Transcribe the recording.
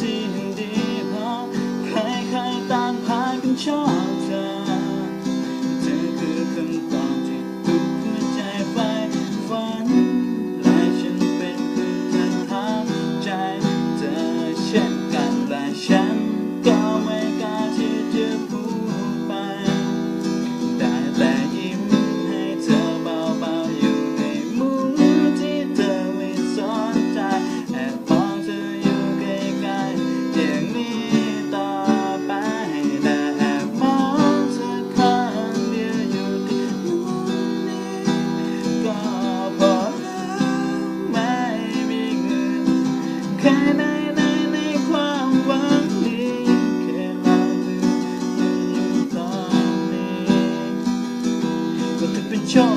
ที่ดีเพราะใครๆตางพากันชอบ แต่ในในในความหวังดีแค่เราลืมเธออยู่ตอนนี้ก็ถือเป็นโชค